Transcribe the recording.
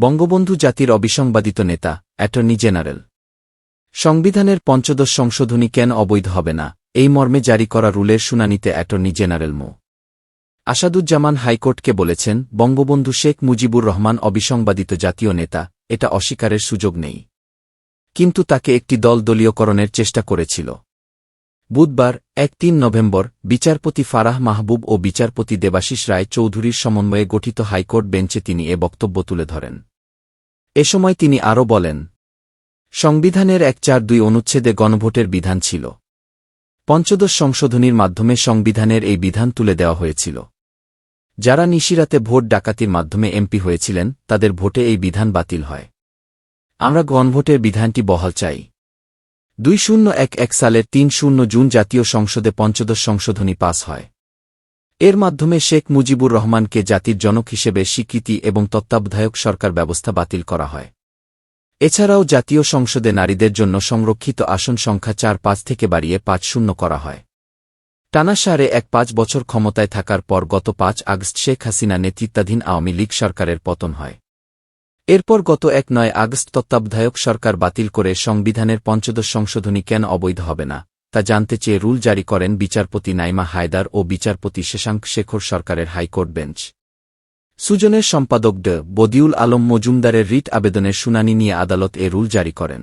বঙ্গবন্ধু জাতির অবিসংবাদিত নেতা, attorney general. সংবিধানের পঞ্চদশ সংশোধনী কেন অবৈধ হবে না? এই মর্মে জারি করা রুলের শুনানিতে অ্যাটর্নি জেনারেল মো. আসাদুজ্জামান হাইকোর্টকে বলেছেন, বঙ্গবন্ধু শেখ মুজিবুর রহমান অবিসংবাদিত জাতীয় নেতা, এটা অস্বীকারের সুযোগ নেই। কিন্তু তাকে একটি দল দলীয়করণের চেষ্টা করেছিল। বুধবার, এক তিন নভেম্বর, বিচারপতি ফারাহ মাহবুব ও বিচারপতি দেবাশিস রায় চৌধুরীর সমন্বয়ে গঠিত হাইকোর্ট বেঞ্চে তিনি এ বক্তব্য তুলে ধরেন। এ সময় তিনি আরও বলেন, সংবিধানের এক চার দুই অনুচ্ছেদে গণভোটের বিধান ছিল। পঞ্চদশ সংশোধনীর মাধ্যমে সংবিধানের এই বিধান তুলে দেওয়া হয়েছিল। যারা নিশিরাতে ভোট ডাকাতির মাধ্যমে এমপি হয়েছিলেন, তাদের ভোটে এই বিধান বাতিল হয়। আমরা গণভোটের বিধানটি বহাল চাই। দুই শূন্য এক এক সালের তিন শূন্য জুন জাতীয় সংসদে পঞ্চদশ সংশোধনী পাস হয়। এর মাধ্যমে শেখ মুজিবুর রহমানকে জাতির জনক হিসেবে স্বীকৃতি এবং তত্ত্বাবধায়ক সরকার ব্যবস্থা বাতিল করা হয়। এছাড়াও জাতীয় সংসদে নারীদের জন্য সংরক্ষিত আসন সংখ্যা চার পাঁচ থেকে বাড়িয়ে পাঁচ শূন্য করা হয়। টানা সারে এক পাঁচ বছর ক্ষমতায় থাকার পর গত পাঁচ আগস্ট শেখ হাসিনা নেতৃত্বাধীন আওয়ামী লীগ সরকারের পতন হয়। এরপর গত এক নয় আগস্ট তত্ত্বাবধায়ক সরকার বাতিল করে সংবিধানের পঞ্চদশ সংশোধনী কেন অবৈধ হবে না? তা জানতে চেয়ে রুল জারি করেন বিচারপতি নাইমা হায়দার ও বিচারপতি শেষাঙ্ক শেখর সরকারের হাইকোর্ট বেঞ্চ। সুজনের সম্পাদক ড বদিউল আলম মজুমদারের রিট আবেদনের শুনানি নিয়ে আদালত এ রুল জারি করেন।